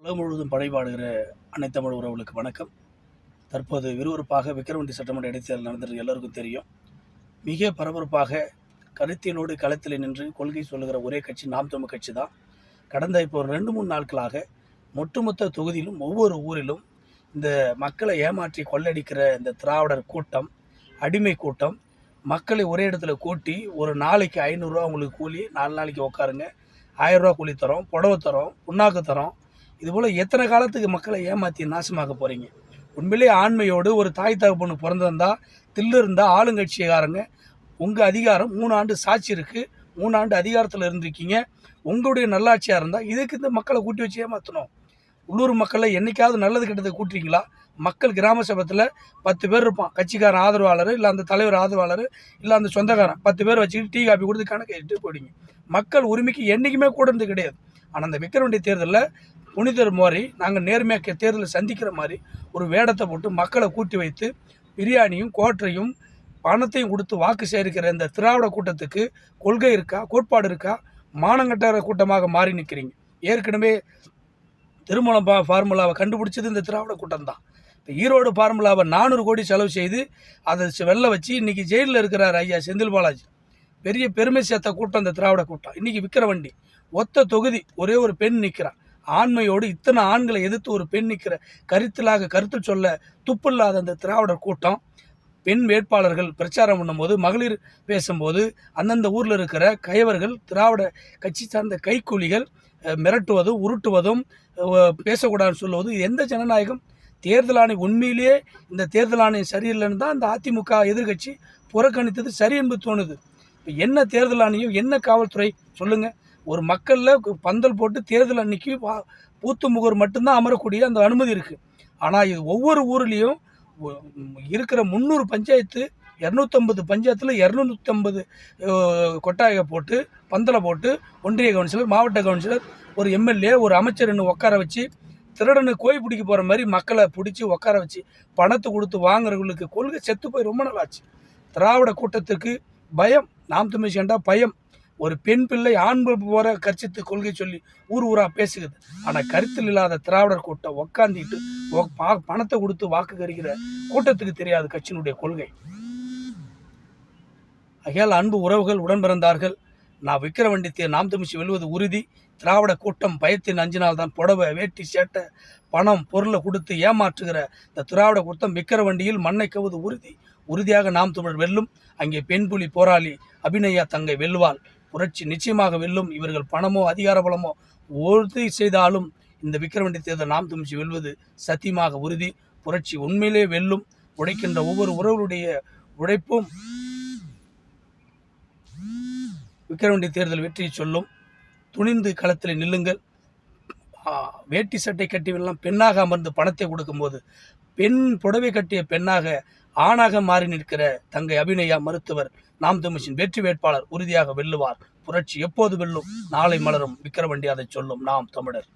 உலகம் முழுவதும் படைபாடுகிற அனைத்தமிழ் உறவுகளுக்கு வணக்கம். தற்போது விறுவிறுப்பாக விக்கிரவண்டி சட்டமன்ற இடைத்தேர்தல் நடந்தது எல்லோருக்கும் தெரியும். மிக பரபரப்பாக கருத்தியனோடு களத்தில் நின்று கொள்கை சொல்லுகிற ஒரே கட்சி நாம் தமிழ் கட்சி தான். கடந்த இப்போ ரெண்டு மூணு நாட்களாக ஒட்டுமொத்த தொகுதியிலும் ஒவ்வொரு ஊரிலும் இந்த மக்களை ஏமாற்றி கொள்ளடிக்கிற இந்த திராவிடர் கூட்டம் அடிமை கூட்டம் மக்களை ஒரே இடத்துல கூட்டி ஒரு நாளைக்கு ஐநூறுரூவா உங்களுக்கு கூலி நாலு நாளைக்கு உட்காருங்க ஆயிரரூவா கூலி தரோம் புடவை தரோம் புண்ணாக்கு தரோம் இதுபோல் எத்தனை காலத்துக்கு மக்களை ஏமாற்றி நாசமாக்க போகிறீங்க உண்மையிலேயே ஆண்மையோடு ஒரு தாய் தகப்பொண்ணு பிறந்திருந்தா தில்லு இருந்தால் ஆளுங்கட்சிக்காரங்க உங்கள் அதிகாரம் மூணு ஆண்டு சாட்சி இருக்குது மூணு ஆண்டு அதிகாரத்தில் இருந்திருக்கீங்க. உங்களுடைய நல்லாட்சியாக இருந்தால் இதுக்கு இந்த மக்களை கூட்டி வச்சு ஏமாற்றணும் உள்ளூர் மக்களை என்னைக்காவது நல்லது கெட்டதை கூட்டுறீங்களா? மக்கள் கிராம சபத்தில் பத்து பேர் இருப்பான். கட்சிக்காரன் ஆதரவாளர் இல்லை அந்த தலைவர் ஆதரவாளர் இல்லை அந்த சொந்தக்காரன். பத்து பேர் வச்சுக்கிட்டு டீ காப்பி கொடுத்து கணக்கு எடுத்து போயிடுங்க மக்கள் உரிமைக்கு என்றைக்குமே கூட இருந்து கிடையாது. ஆனால் அந்த விக்கிரவண்டி தேர்தலில் புனிதர் மாதிரி நாங்கள் நேர்மையாக தேர்தலை சந்திக்கிற மாதிரி ஒரு வேடத்தை போட்டு மக்களை கூட்டி வைத்து பிரியாணியும் கோட்டையும் பணத்தையும் கொடுத்து வாக்கு சேரிக்கிற இந்த திராவிட கூட்டத்துக்கு கொள்கை இருக்கா கோட்பாடு இருக்கா மானங்கட்டார கூட்டமாக மாறி நிற்கிறீங்க ஏற்கனவே திருமணம் பா ஃபார்முலாவை கண்டுபிடிச்சது இந்த திராவிட கூட்டம் தான் இப்போ ஈரோடு ஃபார்முலாவை நானூறு கோடி செலவு செய்து அதை வெளில வச்சு இன்றைக்கி ஜெயிலில் இருக்கிறார் ஐயா செந்தில் பாலாஜி. பெரிய பெருமை சேர்த்த கூட்டம் இந்த திராவிட கூட்டம். இன்றைக்கி விக்கிரவண்டி. ஒத்த தொகுதி ஒரே ஒரு பெண் நிற்கிறான் ஆண்மையோடு இத்தனை ஆண்களை எதிர்த்து ஒரு பெண் நிற்கிற கருத்திலாக கருத்து சொல்ல துப்பில்லாத அந்த திராவிடர் கூட்டம். பெண் வேட்பாளர்கள் பிரச்சாரம் பண்ணும்போது மகளிர் பேசும்போது அந்தந்த ஊரில் இருக்கிற கயவர்கள் திராவிட கட்சி சார்ந்த கைக்கூலிகள் மிரட்டுவதும் உருட்டுவதும் பேசக்கூடாதுன்னு சொல்லுவது எந்த ஜனநாயகம்? தேர்தல் ஆணையம் உண்மையிலேயே இந்த தேர்தல் ஆணையம் சரியில்லைன்னு தான் இந்த அதிமுக எதிர்க்கட்சி புறக்கணித்தது சரி என்பது தோணுது. இப்போ என்ன தேர்தல் ஆணையம் என்ன காவல்துறை? சொல்லுங்கள் ஒரு மக்களில் பந்தல் போட்டு தேர்தல் அன்னைக்கு வா- பூத்து முகர் மட்டும்தான் அமரக்கூடிய அந்த அனுமதி இருக்குது ஆனால் இது ஒவ்வொரு ஊர்லேயும் இருக்கிற முந்நூறு பஞ்சாயத்து இரநூத்தம்பது பஞ்சாயத்தில் இரநூத்தம்பது கொட்டாயை போட்டு பந்தலை போட்டு ஒன்றிய கவுன்சிலர் மாவட்ட கவுன்சிலர் ஒரு எம்எல்ஏ ஒரு அமைச்சர்னு உட்கார வச்சு திருடனு கோய் பிடிக்க போகிற மாதிரி மக்களை பிடிச்சி உட்கார வச்சு பணத்தை கொடுத்து வாங்குறவங்களுக்கு கொள்கை செத்து போய் ரொம்ப நாள் ஆச்சு. திராவிட கூட்டத்துக்கு பயம். நாம் தமிழ் கண்டா பயம். ஒரு பெண் பிள்ளை ஆண் போகிற கட்சித்து கொள்கை சொல்லி ஊர் ஊராக பேசுகிறது. ஆனால் கருத்தில் இல்லாத திராவிடர் கூட்டம் உக்காந்திட்டு பணத்தை கொடுத்து வாக்கு கறிக்கிற கூட்டத்துக்கு தெரியாது கட்சியினுடைய கொள்கை. ஆகையால் அன்பு உறவுகள் உடன் பிறந்தார்கள் நான் விக்கிரவண்டி நாம் தமிழ்ச்சி வெல்வது உறுதி. திராவிட கூட்டம் பயத்தின் அஞ்சினால் தான் புடவை வேட்டி சேட்டை பணம் பொருளை கொடுத்து ஏமாற்றுகிற இந்த திராவிட கூட்டம் விக்கிரவண்டியில் மண்ணை கவுது உறுதி. உறுதியாக நாம் தமிழர் வெல்லும். அங்கே பெண் புலி போராளி அபிநயா தங்கை வெல்வாள். புரட்சி நிச்சயமாக வெல்லும். இவர்கள் பணமோ அதிகார பலமோ உறுதி செய்தாலும் இந்த விக்கிரவண்டி தேர்தல் நாம் தமிழ்ச்சி வெல்வது சத்தியமாக உறுதி. புரட்சி உண்மையிலே வெல்லும். உழைக்கின்ற ஒவ்வொரு உறவுடைய உழைப்பும் விக்கிரவண்டி தேர்தல் வெற்றியை சொல்லும். துணிந்து களத்தில் நில்லுங்கள். வேட்டி சட்டை கட்டியவெல்லாம் பெண்ணாக அமர்ந்து பணத்தை கொடுக்கும்போது பெண் புடவை கட்டிய பெண்ணாக ஆணாக மாறி நிற்கிற தங்கை அபிநயா மருத்துவர் நாம் தமிழின் வெற்றி வேட்பாளர் உறுதியாக வெல்லுவார். புரட்சி எப்போது வெல்லும்? நாளை மலரும். விக்கிரவண்டி அதை சொல்லும். நாம் தமிழர்.